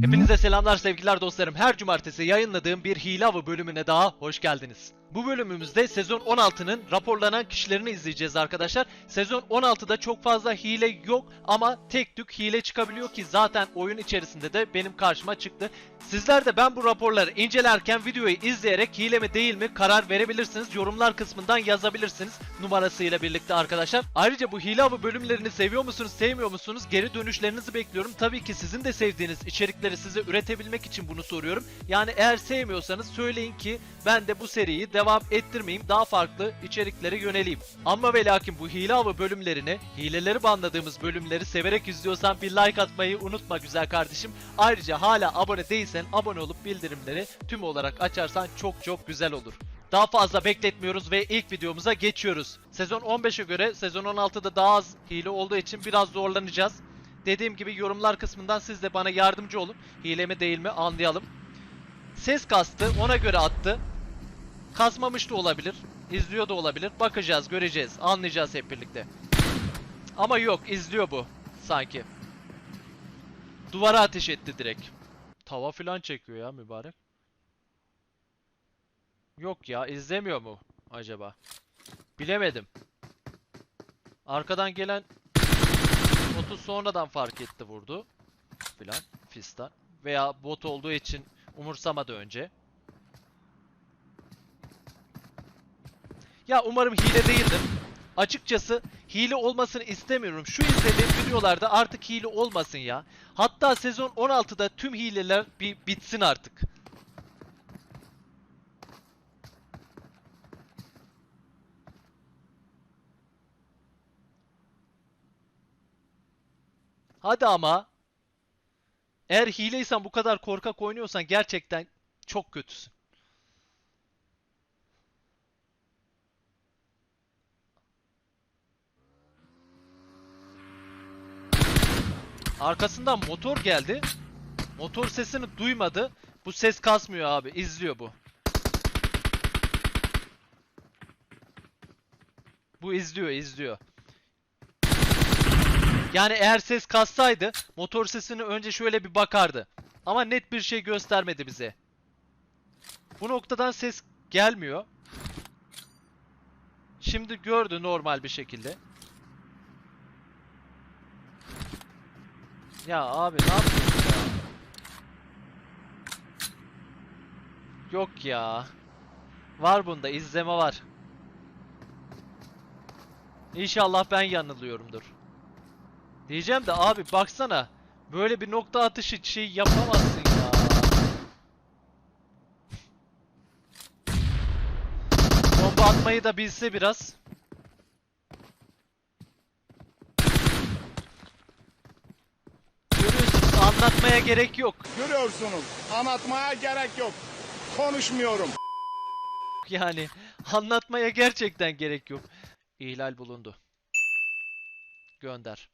Hepinize selamlar sevgiler dostlarım. Her cumartesi yayınladığım bir hile avı bölümüne daha hoş geldiniz. Bu bölümümüzde sezon 16'nın raporlanan kişilerini izleyeceğiz arkadaşlar. Sezon 16'da çok fazla hile yok ama tek tük hile çıkabiliyor ki zaten oyun içerisinde de benim karşıma çıktı. Sizler de ben bu raporları incelerken videoyu izleyerek hile mi değil mi karar verebilirsiniz. Yorumlar kısmından yazabilirsiniz numarasıyla birlikte arkadaşlar. Ayrıca bu hile avı bölümlerini seviyor musunuz sevmiyor musunuz? Geri dönüşlerinizi bekliyorum. Tabii ki sizin de sevdiğiniz içerikleri size üretebilmek için bunu soruyorum. Yani eğer sevmiyorsanız söyleyin ki ben de bu seriyi devam ettirmeyeyim. Daha farklı içeriklere yöneleyim. Ama ve lakin bu hile avı bölümlerini, hileleri banladığımız bölümleri severek izliyorsan bir like atmayı unutma güzel kardeşim. Ayrıca hala abone değilsen abone olup bildirimleri tüm olarak açarsan çok çok güzel olur. Daha fazla bekletmiyoruz ve ilk videomuza geçiyoruz. Sezon 15'e göre sezon 16'da daha az hile olduğu için biraz zorlanacağız. Dediğim gibi yorumlar kısmından siz de bana yardımcı olun. Hile mi değil mi anlayalım. Ses kastı ona göre attı. Kasmamış da olabilir. izliyor da olabilir. Bakacağız göreceğiz. Anlayacağız hep birlikte. Ama yok izliyor bu. Sanki. Duvara ateş etti direkt. Tava filan çekiyor ya mübarek. Yok ya izlemiyor mu acaba? Bilemedim. Arkadan gelen 30 sonradan fark etti vurdu. Filan fistan. Veya bot olduğu için umursamadı önce. Ya umarım hile değildir. Açıkçası hile olmasını istemiyorum. Şu izlediğim videolarda artık hile olmasın ya. Hatta sezon 16'da tüm hileler bir bitsin artık. Hadi ama. Eğer hileysen bu kadar korkak oynuyorsan gerçekten çok kötüsün. Arkasından motor geldi. Motor sesini duymadı. Bu ses kasmıyor abi. İzliyor bu. Bu izliyor, izliyor. Yani eğer ses kassaydı motor sesini önce şöyle bir bakardı. Ama net bir şey göstermedi bize. Bu noktadan ses gelmiyor. Şimdi gördü normal bir şekilde. Ya abi ne yapıyorsun ya? Yok ya. Var bunda izleme var. İnşallah ben yanılıyorumdur. Diyeceğim de abi baksana. Böyle bir nokta atışı şey yapamazsın ya. Bomba atmayı da bilse biraz. Görüyorsunuz anlatmaya gerek yok. Görüyorsunuz. Anlatmaya gerek yok. Konuşmuyorum. Yani anlatmaya gerçekten gerek yok. İhlal bulundu. Gönder.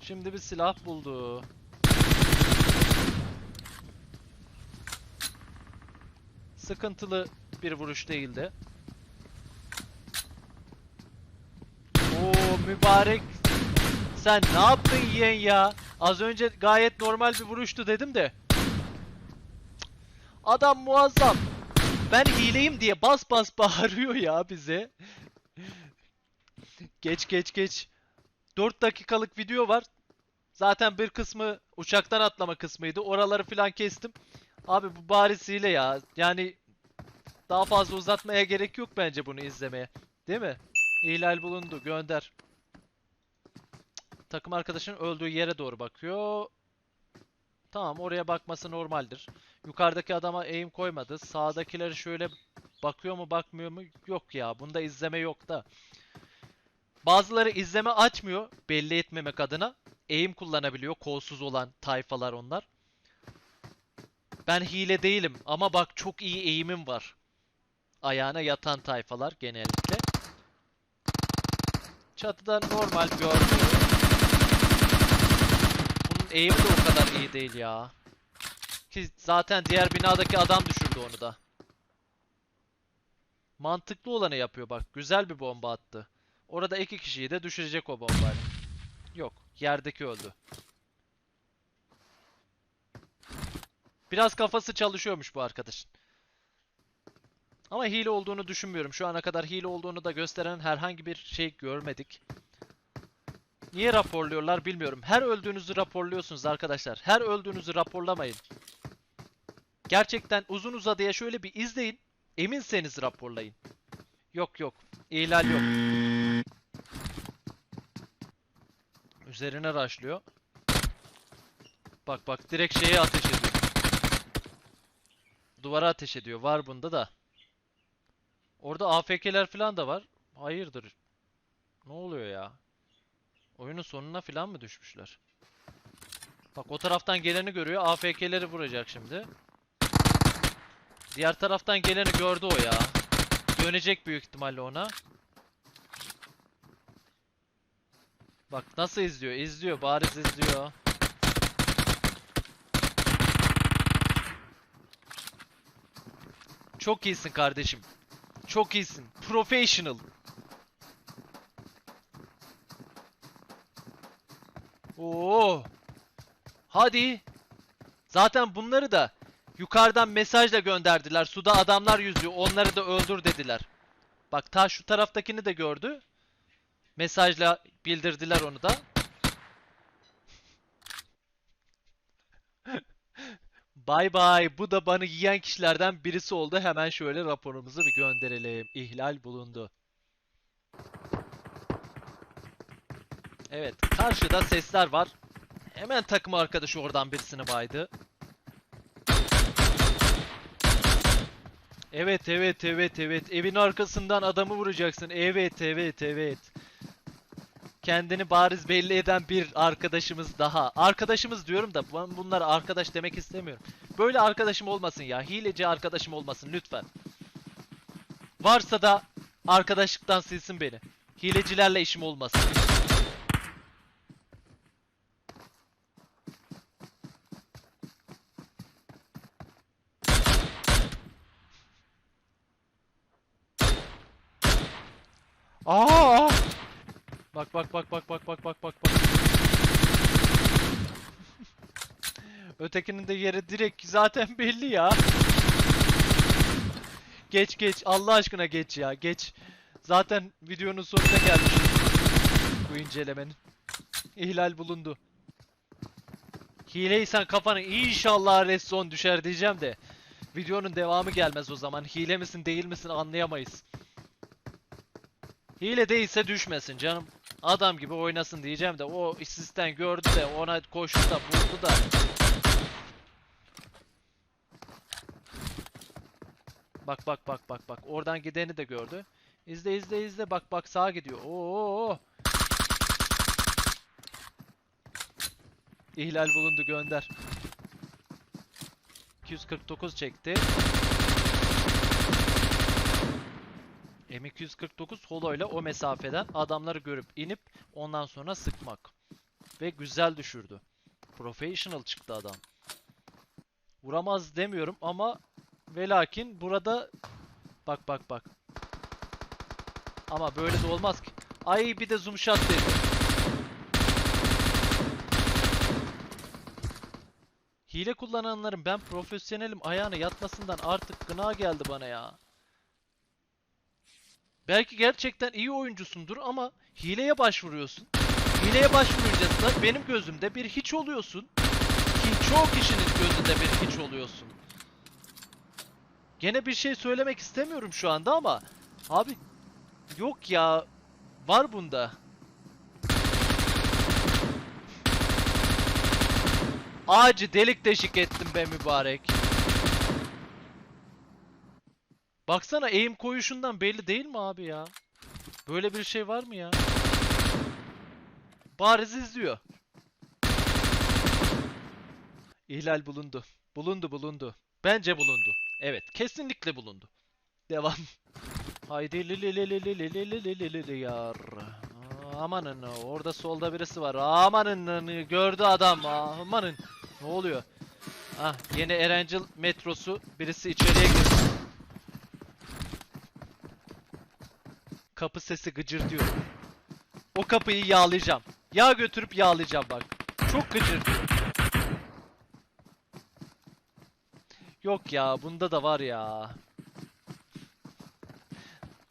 Şimdi bir silah buldu. Sıkıntılı bir vuruş değildi. Oo mübarek. Sen ne yaptın yeğen ya? Az önce gayet normal bir vuruştu dedim de. Adam muazzam. Ben hileyim diye bas bas bağırıyor ya bize. geç geç geç. 4 dakikalık video var. Zaten bir kısmı uçaktan atlama kısmıydı. Oraları falan kestim. Abi bu bariz hile ya. Yani daha fazla uzatmaya gerek yok bence bunu izlemeye. Değil mi? İhlal bulundu. Gönder. Takım arkadaşın öldüğü yere doğru bakıyor. Tamam oraya bakması normaldir. Yukarıdaki adama aim koymadı. Sağdakileri şöyle bakıyor mu bakmıyor mu? Yok ya. Bunda izleme yok da. Bazıları izleme açmıyor belli etmemek adına. Aim kullanabiliyor. Kolsuz olan tayfalar onlar. Ben hile değilim ama bak çok iyi aim'im var. Ayağına yatan tayfalar genellikle. Çatıdan normal gördüm. Aim'i de o kadar iyi değil ya. Ki zaten diğer binadaki adam düşürdü onu da. Mantıklı olanı yapıyor bak. Güzel bir bomba attı. Orada iki kişiyi de düşürecek o bombayla. Yok. Yerdeki öldü. Biraz kafası çalışıyormuş bu arkadaşın. Ama hile olduğunu düşünmüyorum. Şu ana kadar hile olduğunu da gösteren herhangi bir şey görmedik. Niye raporluyorlar bilmiyorum. Her öldüğünüzü raporluyorsunuz arkadaşlar. Her öldüğünüzü raporlamayın. Gerçekten uzun uzadıya şöyle bir izleyin. Eminseniz raporlayın. Yok yok. İhlal yok. Üzerine raşlıyor. Bak bak direkt şeye ateş ediyor. Duvara ateş ediyor. Var bunda da. Orada AFK'ler falan da var. Hayırdır? Ne oluyor ya? Oyunun sonuna falan mı düşmüşler? Bak o taraftan geleni görüyor. AFK'leri vuracak şimdi. Diğer taraftan geleni gördü o ya. Dönecek büyük ihtimalle ona. Bak nasıl izliyor? İzliyor. Bariz izliyor. Çok iyisin kardeşim. Çok iyisin. Professional. Oo. Hadi. Zaten bunları da yukarıdan mesajla gönderdiler. Suda adamlar yüzüyor. Onları da öldür dediler. Bak ta şu taraftakini de gördü. Mesajla bildirdiler onu da. Bay bay. Bu da bana yiyen kişilerden birisi oldu. Hemen şöyle raporumuzu bir gönderelim. İhlal bulundu. Evet. Karşıda sesler var. Hemen takım arkadaşı oradan birisini baydı. Evet evet evet evet. Evin arkasından adamı vuracaksın. Evet evet evet. Kendini bariz belli eden bir arkadaşımız daha. Arkadaşımız diyorum da ben bunlara arkadaş demek istemiyorum. Böyle arkadaşım olmasın ya. Hileci arkadaşım olmasın lütfen. Varsa da arkadaşlıktan silsin beni. Hilecilerle işim olmasın. Ötekinin de yeri direkt zaten belli ya. Geç geç Allah aşkına geç ya geç. Zaten videonun sonuna gelmiş. Bu incelemenin. İhlal bulundu. Hileysen kafana inşallah redstone düşer diyeceğim de. Videonun devamı gelmez o zaman. Hile misin değil misin anlayamayız. Hile değilse düşmesin canım. Adam gibi oynasın diyeceğim de o sistem gördü de ona koştu da vurdu da. Bak bak bak bak bak oradan gideni de gördü. İzle izle izle bak bak sağa gidiyor. Oo. İhlal bulundu gönder. 249 çekti. M249 holo o mesafeden adamları görüp inip ondan sonra sıkmak. Ve güzel düşürdü. Professional çıktı adam. Vuramaz demiyorum ama ve lakin burada bak bak bak. Ama böyle de olmaz ki. Ay bir de zoom shot dedi. Hile kullananların ben profesyonelim ayağına yatmasından artık gına geldi bana ya. Belki gerçekten iyi oyuncusundur ama hileye başvuruyorsun. Hileye başvurunca benim gözümde bir hiç oluyorsun. Ki çoğu kişinin gözünde bir hiç oluyorsun. Gene bir şey söylemek istemiyorum şu anda ama abi yok ya var bunda. Ağacı delik deşik ettim be mübarek. Baksana eğim koyuşundan belli değil mi abi ya? Böyle bir şey var mı ya? Bariz izliyor. İhlal bulundu. Bulundu bulundu. Bence bulundu. Evet kesinlikle bulundu. Devam. Haydi li Yok ya bunda da var ya.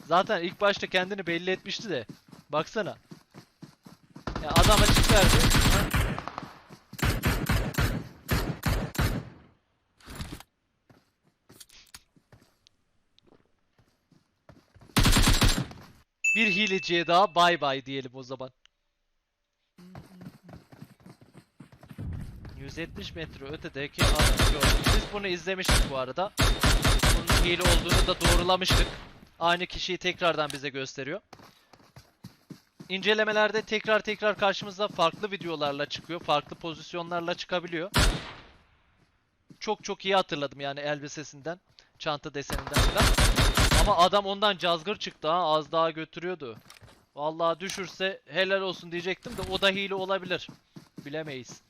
Zaten ilk başta kendini belli etmişti de. Baksana. Ya adam açık verdi. Bir hileciye daha bay bay diyelim o zaman. 170 metre ötedeki adamı gördüm. Biz bunu izlemiştik bu arada. Bunun hile olduğunu da doğrulamıştık. Aynı kişiyi tekrardan bize gösteriyor. İncelemelerde tekrar tekrar karşımıza farklı videolarla çıkıyor. Farklı pozisyonlarla çıkabiliyor. Çok çok iyi hatırladım yani elbisesinden. Çanta deseninden falan. Ama adam ondan cazgır çıktı ha. Az daha götürüyordu. Vallahi düşürse helal olsun diyecektim de o da hile olabilir. Bilemeyiz.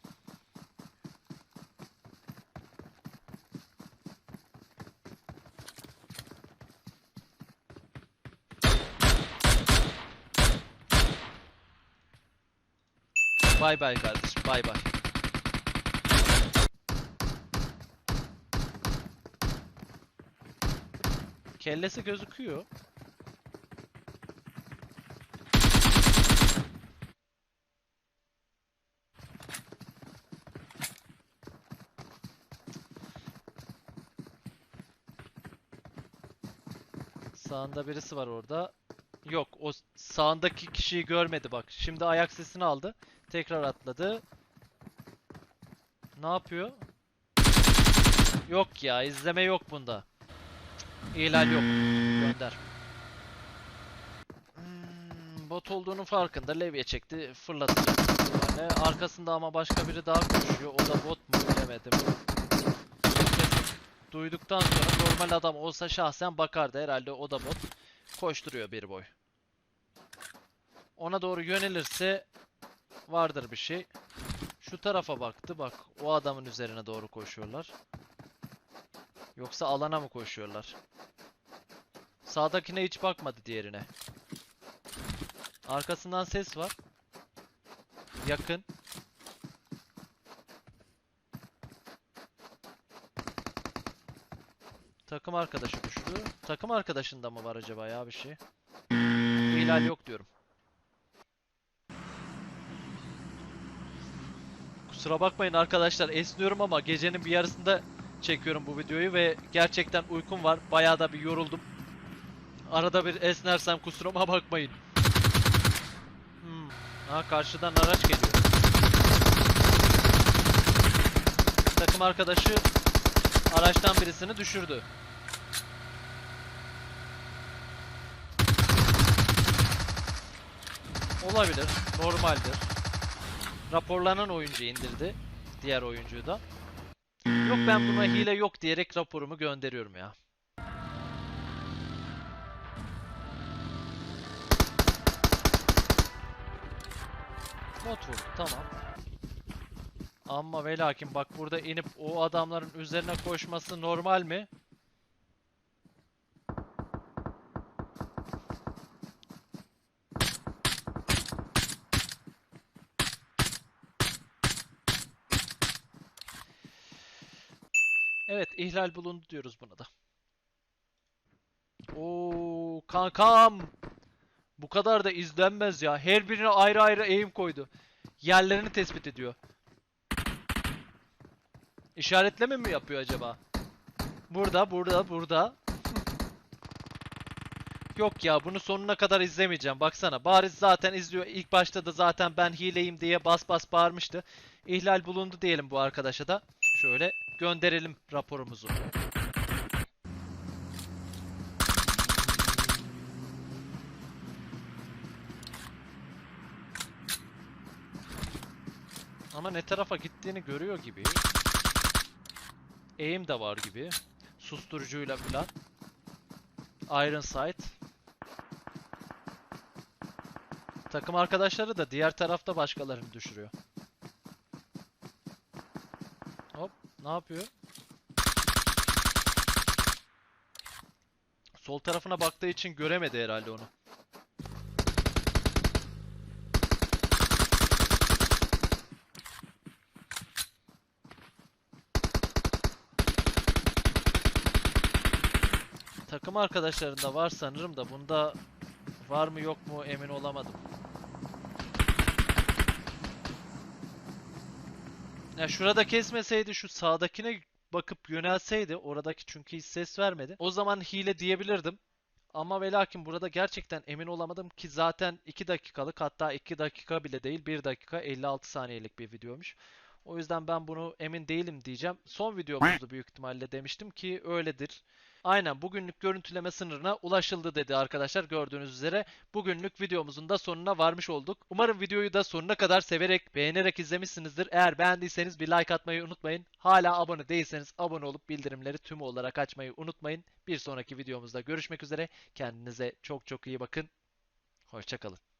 Bay bay kardeşim bay bay. Kellesi gözüküyor. Sağında birisi var orada. Yok o sağındaki kişiyi görmedi bak. Şimdi ayak sesini aldı. Tekrar atladı. Ne yapıyor? Yok ya izleme yok bunda. İhlal yok. Gönder. Hmm, bot olduğunun farkında levye çekti fırlatacak. Yani arkasında ama başka biri daha koşuyor. O da bot mu bilemedim. Duyduktan sonra normal adam olsa şahsen bakardı herhalde o da bot. Koşturuyor bir boy. Ona doğru yönelirse vardır bir şey. Şu tarafa baktı bak. O adamın üzerine doğru koşuyorlar. Yoksa alana mı koşuyorlar? Sağdakine hiç bakmadı diğerine. Arkasından ses var. Yakın. Takım arkadaşı düştü. Takım arkadaşında mı var acaba ya bir şey? İhlal yok diyorum. Kusura bakmayın arkadaşlar esniyorum ama gecenin bir yarısında çekiyorum bu videoyu ve gerçekten uykum var. Bayağı da bir yoruldum. Arada bir esnersem kusuruma bakmayın. Hmm. Ha karşıdan araç geliyor. Takım arkadaşı araçtan birisini düşürdü. Olabilir, normaldir. Raporlanan oyuncu indirdi. Diğer oyuncuyu da. Yok ben buna hile yok diyerek raporumu gönderiyorum ya. Bot vurdu tamam. Ama ve lakin bak burada inip o adamların üzerine koşması normal mi? Evet, ihlal bulundu diyoruz buna da. Oo, kankam. Bu kadar da izlenmez ya. Her birine ayrı ayrı aim koydu. Yerlerini tespit ediyor. İşaretleme mi yapıyor acaba? Burada, burada, burada. Yok ya bunu sonuna kadar izlemeyeceğim. Baksana bariz zaten izliyor. İlk başta da zaten ben hileyim diye bas bas bağırmıştı. İhlal bulundu diyelim bu arkadaşa da. Şöyle gönderelim raporumuzu. Ama ne tarafa gittiğini görüyor gibi. Aim de var gibi. Susturucuyla filan. Iron Sight. Takım arkadaşları da diğer tarafta başkalarını düşürüyor. Ne yapıyor? Sol tarafına baktığı için göremedi herhalde onu. Takım arkadaşlarında var sanırım da bunda var mı yok mu emin olamadım. Ya şurada kesmeseydi şu sağdakine bakıp yönelseydi oradaki çünkü hiç ses vermedi. O zaman hile diyebilirdim. Ama ve lakin burada gerçekten emin olamadım ki zaten 2 dakikalık hatta 2 dakika bile değil 1 dakika 56 saniyelik bir videoymuş. O yüzden ben bunu emin değilim diyeceğim. Son videomuzdu büyük ihtimalle demiştim ki öyledir. Aynen bugünlük görüntüleme sınırına ulaşıldı dedi arkadaşlar gördüğünüz üzere. Bugünlük videomuzun da sonuna varmış olduk. Umarım videoyu da sonuna kadar severek, beğenerek izlemişsinizdir. Eğer beğendiyseniz bir like atmayı unutmayın. Hala abone değilseniz abone olup bildirimleri tüm olarak açmayı unutmayın. Bir sonraki videomuzda görüşmek üzere. Kendinize çok çok iyi bakın. Hoşçakalın.